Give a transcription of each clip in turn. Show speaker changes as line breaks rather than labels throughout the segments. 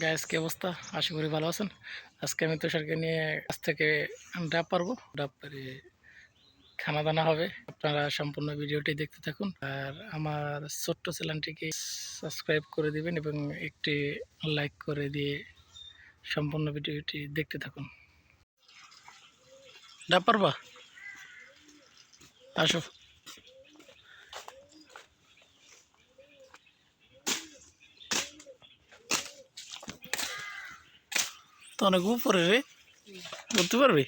Gas কি অবস্থা, আশা করি ভালো আছেন। আজকে আমি তুষারকে নিয়ে কাছ থেকে ডাব পারব। ডাব পারে খানা দানা হবে। আপনারা সম্পূর্ণ ভিডিওটি দেখতে থাকুন। আর আমার ছোট্ট চ্যানেলটিকে সাবস্ক্রাইব করে দিবেন এবং একটি লাইক করে দিয়ে সম্পূর্ণ ভিডিওটি দেখতে থাকুন। ডাব পারবা? আসো। তো অনেক উপরে রে। করতে পারবি?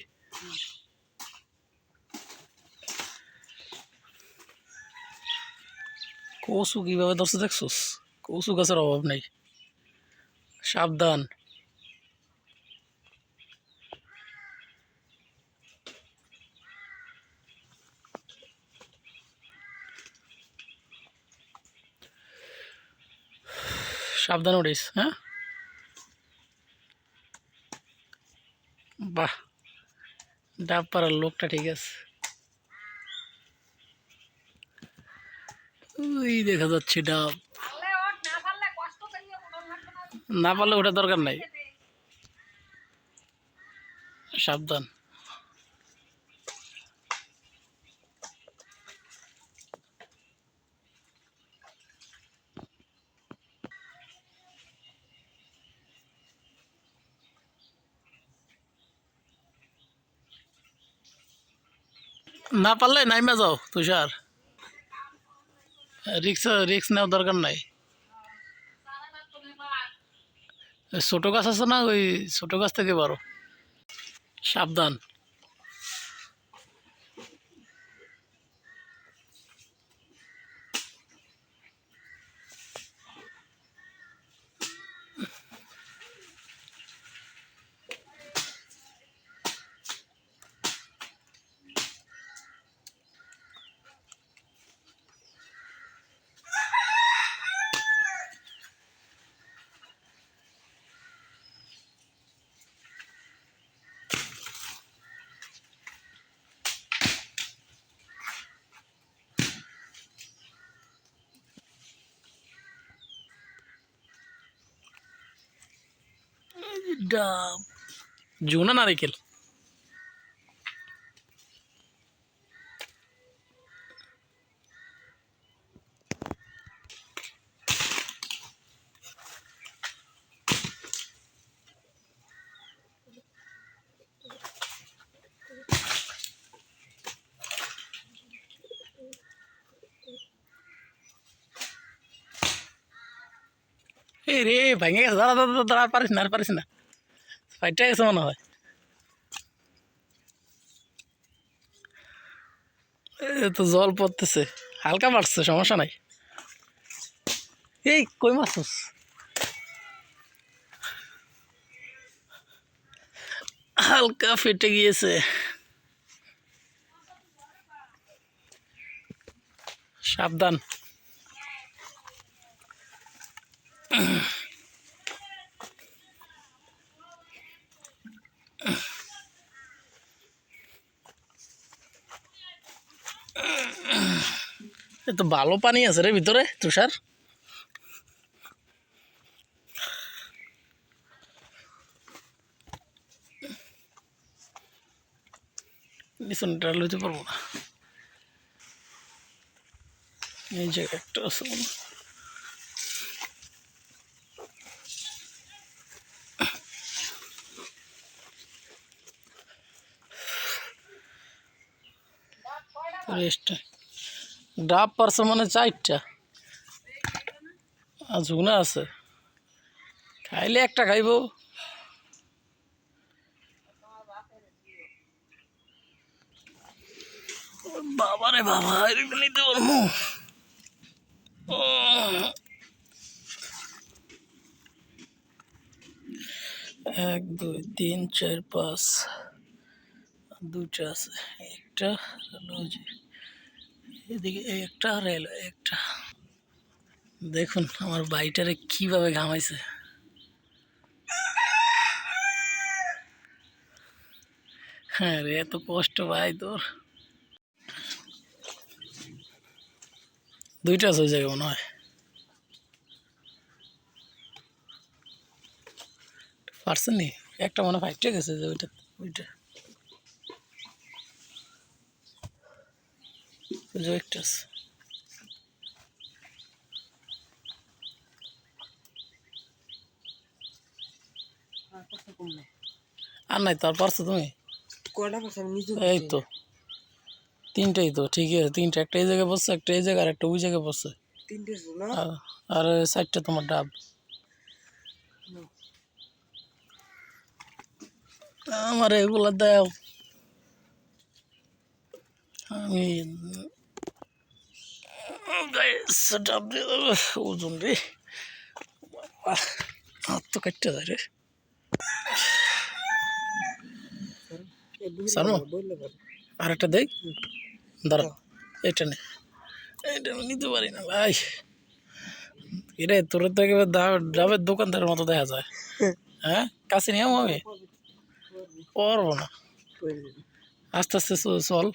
কচু কীভাবে ধরছে দেখছোস? কচু গাছের অভাব নেই। সাবধান। সাবধান উঠিস হ্যাঁ? বাহ ডাব পাড়ার লোকটা ঠিক আছে। ওই দেখা যাচ্ছে ডাব। না পারলে ওটা দরকার নাই। সাবধান। না পারলে নাইমা যাও, তুষার। রিক্স রিক্স নেওয়ার দরকার নাই। ছোটো গাছ আছে না, ওই ছোটো গাছ থেকে পারো। সাবধান। ডাব জুনা নারিকেল এই রে ভেঙে গেছে দাঁড়া দাঁড়া দাঁড়া ফাইটটা গেছে মনে হয় তো জল পড়তেছে হালকা মারছে সমস্যা নাই এই কই মারছস হালকা ফেটে গিয়েছে সাবধান তো ভালো পানি আছে রে ভিতরে তুষার। পিছনটা পারব না। এই যে আছে রেস্টটা ডাব পারছে মানে চারটা। আর ঝুনা আছে। খাইলে একটা খাইব। বাবা রে বাবা, এরকম নিতে পারব? উম। এক, দুই, তিন, চার, পাঁচ। দুটা আছে। একটা হলো ওই যে এদিকে একটা আর একটা। দেখুন আমার বাইটারে কীভাবে ঘামাইছে। হ্যাঁ রে, এত কষ্ট ভাই তোর। দুইটা আছে জায়গায় মনে হয়। পারছেন একটা মনে ফাইটে গেছে যে ওইটা ওইটা। আছে। আর নাই তার পারছ তুমি? এই তো। তিনটেই তো ঠিকই আছে তিনটা একটা এই জায়গায় বসছে একটা এই জায়গায় আর একটা ওই জায়গায় বসছে।
তিনটে
আর- আর সাইডটা তোমার ডাব। আমার এগুলো দাও। আমি গাইস, ডাব দিয়ে দেবো ওজন রে হাত তো কাটতে যায় রে সারমো?
বললে পারে
আর একটা দেই দাঁড়া এটা নে এটা আমি নিতে পারি না ভাই এরে তোর তো একেবারে ডাবের দোকানদারের মতো দেখা যায় হ্যাঁ কাছে নিয়ে আমি পারব না আস্তে আস্তে চল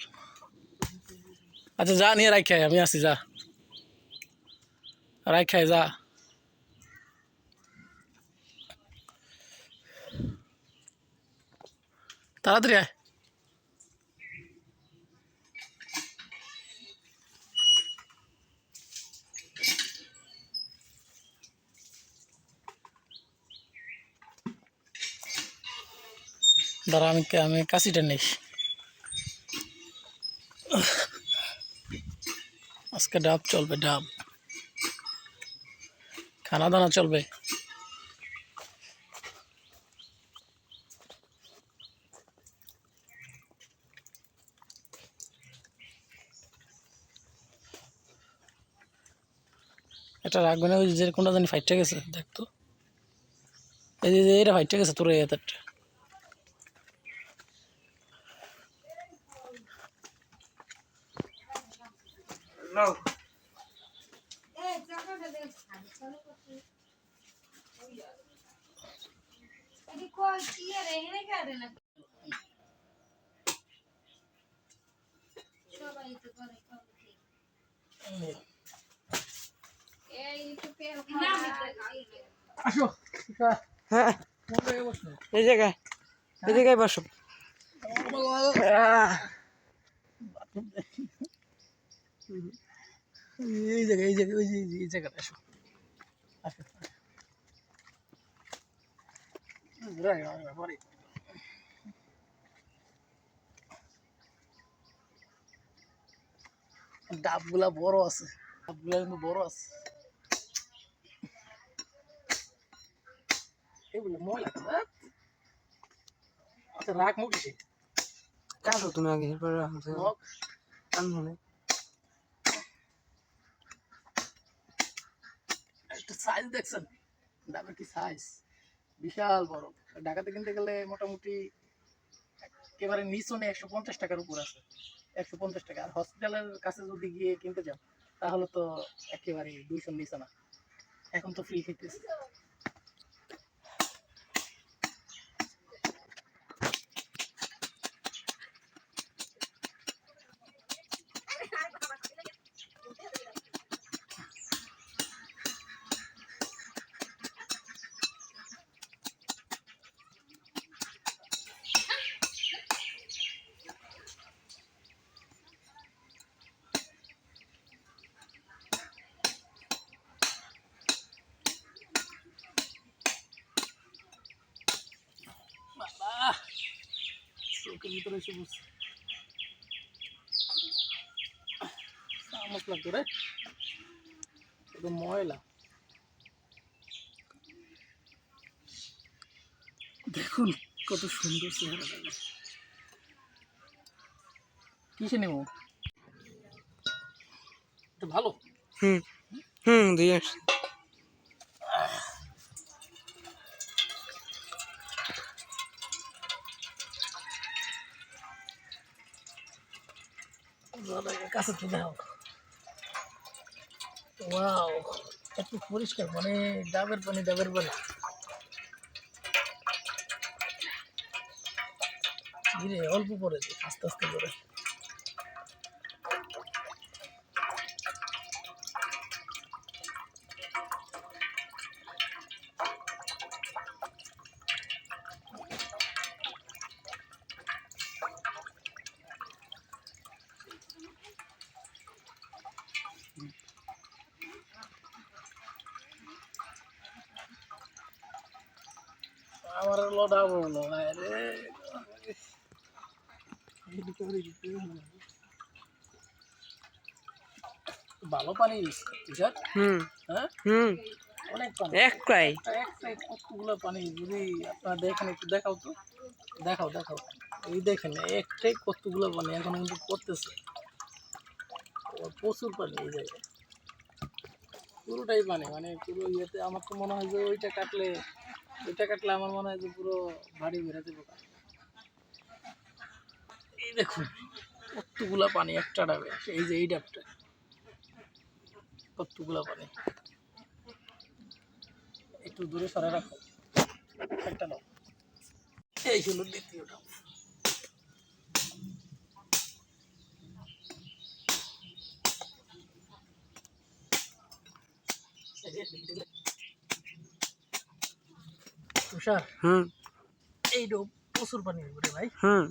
আচ্ছা যা, নিয়ে রাখাই আমি আসি, যা রাখাই যা তাড়াতাড়ি আয় দাঁড়া আমি আমি কাশিটা নেই আজকে ডাব চলবে ডাব খানা দানা চলবে। এটা রাখবে না, ওই যে কোনটা জানি ফাইটটা গেছে দেখতো এই যে এটা ফাইটটা গেছে তোর এই হাতেরটা আসো।
হ্যাঁ। এই জায়গায় এই জায়গায় বসো। আহ,
এই জায়গায় এই জায়গায় ওই যে এই জায়গাটা আসো। আসো। ডাবগুলা বড় আছে। ডাবগুলা কিন্তু বড় আছে। এগুলো ময়লা ধ্যাৎ। আচ্ছা রাখ মুখে
কাটো তুমি আগে এরপরে আমাকে
সাইজ দেখছেন? ডাবের কি সাইজ বিশাল বড়। ঢাকাতে কিনতে গেলে মোটামুটি একেবারে নিচনে একশো পঞ্চাশ টাকার উপর আছে। একশো পঞ্চাশ টাকা। আর হসপিটালের কাছে যদি গিয়ে কিনতে যান, তাহলে তো একেবারে দুইশো নিচে না। এখন তো ফ্রি খেতেছে বাবা একদম ময়লা। দেখুন কত সুন্দর চেহারা। কিসে নেব? ভালো?
হুম হুম দিয়ে।
কাছে তো হোক ওয়াও, এত পরিষ্কার মানে ডাবের পানি ডাবের পানি। ধীরে, অল্প পরে, আস্তে আস্তে করে। ভালো পানি কতগুলো পানি যদি দেখেন একটু দেখাও তো দেখাও দেখাও এই দেখেন একটাই কতগুলো পানি এখন কিন্তু পড়তেছে প্রচুর পানি এই জায়গায় পুরোটাই পানি মানে পুরো ইয়েতে আমার তো মনে হয়। যে ওইটা কাটলে কাটলে আমার মনে হয় যে পুরো দেবো এই দেখুন, কতগুলা পানি একটা ডাবে, এই যে এই ডাবটা। কতগুলা পানি। একটু দূরে সরে রাখো। একটা নাও। এই হলো দ্বিতীয় ডাব। তুষার
হুম।
এই ডোব প্রচুর পানি ভাই।
হুম।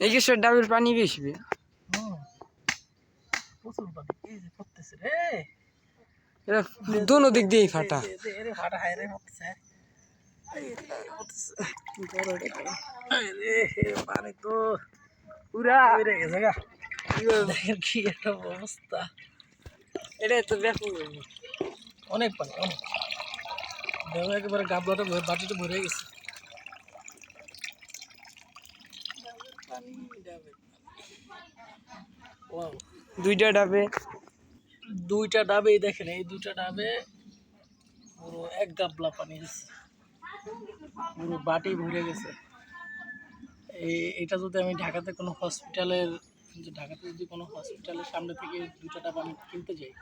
এই যে ডাবের পানি বেশি।
হুম। প্রচুর পানি। এই যে পড়তেছে রে।
দোনো দিক দিয়েই ফাটা।
হায় রে পড়তেছে পানি তো
পুরা
বেড়ে গেছে গা। কি একটা অবস্থা।
এটা তো ব্যাপক
অনেক পানি অনেক। দেখো একেবারে গাবলাটা ভরে- ভরে গেছে। পানি ডাবে।
দুইটা ডাবে
দুইটা ডাবেই দেখেন এই দুইটা ডাবে পুরো এক গাবলা পানি গেছে পুরো বাটি ভরে গেছে। এই এটা যদি আমি ঢাকাতে কোনো হসপিটালের যে ঢাকাতে যদি কোনো হসপিটালের সামনে থেকে দুইটা ডাব আমি কিনতে যাই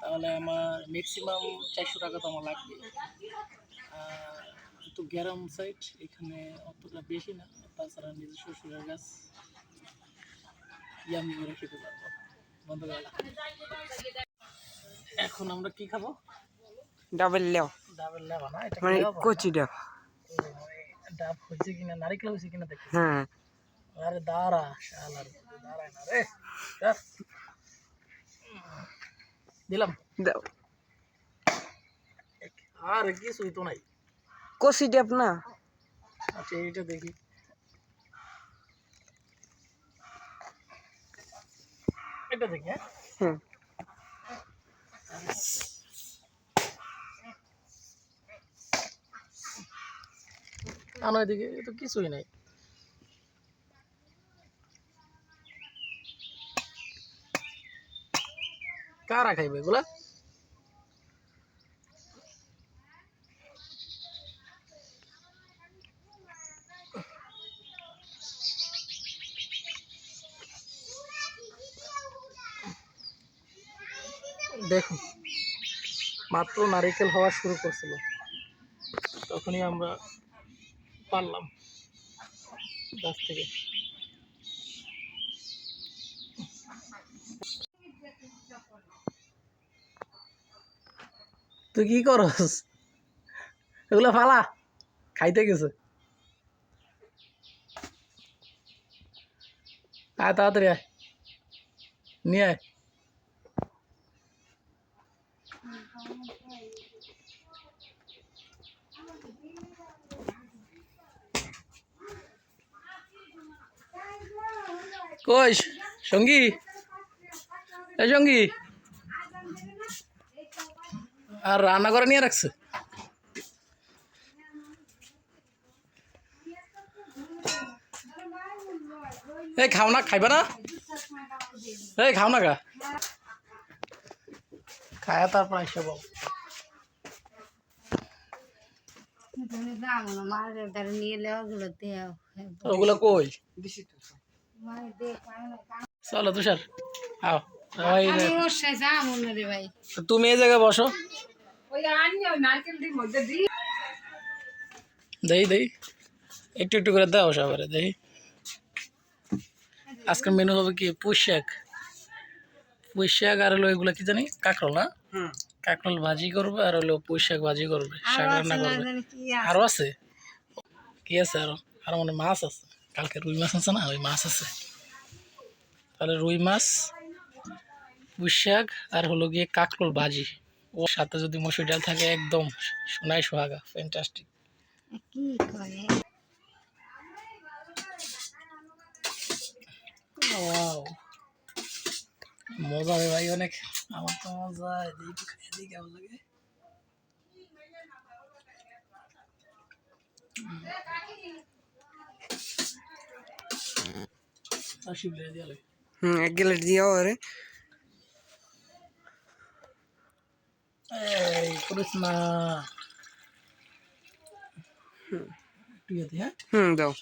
তাহলে আমার ম্যাক্সিমাম চারশো টাকা তো আমার লাগবে। তো গ্যারাম সাইড এখানে অতটা বেশি না তাছাড়া নিজস্ব সুরের গাছ ইয়ামি করে খেতে পারব। বন্ধ করে এখন আমরা কি খাব?
ডাবের লেও।
ডাবের লেবা না এটা
মানে? কচি ডাব।
ডাব হয়েছে কিনা নারিকেল হয়েছে কিনা দেখতে
হ্যাঁ।
আরে দাঁড়া শালার দাঁড়ায় না রে। দিলাম
দাও
আর কিছুই তো নাই
কচি ডাব না
আচ্ছা এইটা দেখি এটা দেখি হ্যাঁ
হুম
আনো এদিকে এ তো কিছুই নাই কারা খাইবে এগুলা? দেখুন মাত্র নারিকেল হওয়া শুরু করছিল। তখনই আমরা পারলাম। গাছ থেকে। তুই কি করস? এগুলো ফালা। খাইতে গেছে। আয় তাড়াতাড়ি আয়। নিয়ে আয়। কই, সঙ্গী? এই সঙ্গী? আর রান্না করে নিয়ে রাখছে? এই খাও না খাইবা না? এই খাও না গা। খায়া তারপর
নিয়ে এলে ওগুলো দেও
ওগুলো কই
মানে
চলো তুষার তুমি এই জায়গায় বসো।
দিই। দিই
একটু একটু করে দাও সবারে দেই। আজকের মেনু হবে কি? পুঁই শাক। পুঁই শাক আর হলো এগুলো কি জানি? কাঁকরোল না?
হুম।
কাঁকরোল ভাজি করবে আর হলো পুঁই শাক ভাজি করবে শাক রান্না করবে। আরও আছে। কি আছে আরও? আরও মানে মাছ আছে। কালকে রুই মাছ আছে না? ওই মাছ আছে। তাহলে রুই মাছ পুঁই শাক আর হলো গিয়ে কাঁকরোল ভাজি। ওর সাথে যদি মসুর ডাল থাকে একদম সোনাই সোহাগা ফ্যান্টাস্টিক
কি করে
ওয়াও মজা রে ভাই অনেক। আমার তো মজা এদিকে দিই কেমন লাগে?
হুম। এক গেলেট দিও আরে।
এই করিস না ঠিক আছে হ্যাঁ?
হুম দাও।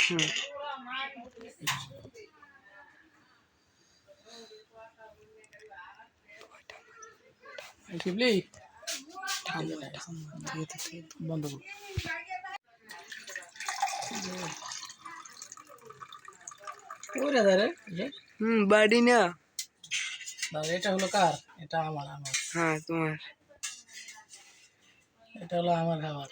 হুম।
বন্ধ কর। ওরে দাঁড়ে
হুম বাড়ি না।
এটা হলো কার? এটা আমার আমার।
হ্যাঁ তোমার।
এটা হলো আমার খাবার।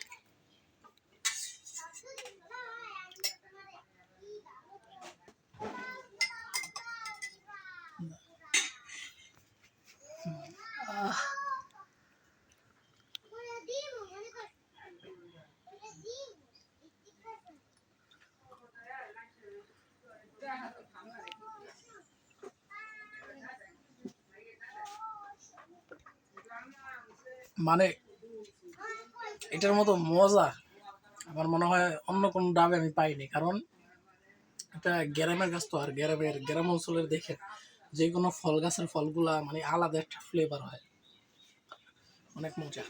মানে এটার মতো মজা আমার মনে হয় অন্য কোনো ডাবে আমি পাইনি। কারণ এটা গ্রামের গাছ তো আর গ্রামের গ্রাম অঞ্চলের দেখে যে কোনো ফল গাছের ফলগুলা মানে আলাদা একটা ফ্লেভার হয়। অনেক মজা।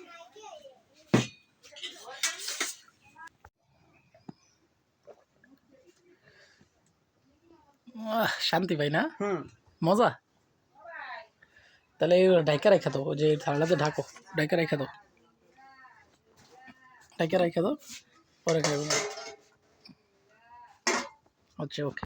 আহ, শান্তি ভাই না?
হুম।
মজা? তাহলে ঢাকা রেখে দাও, যে থালাতে ঢাকো ঢাকা রেখে দাও। ঢাকা রেখে দাও, পরে খাইব। আচ্ছা ওকে।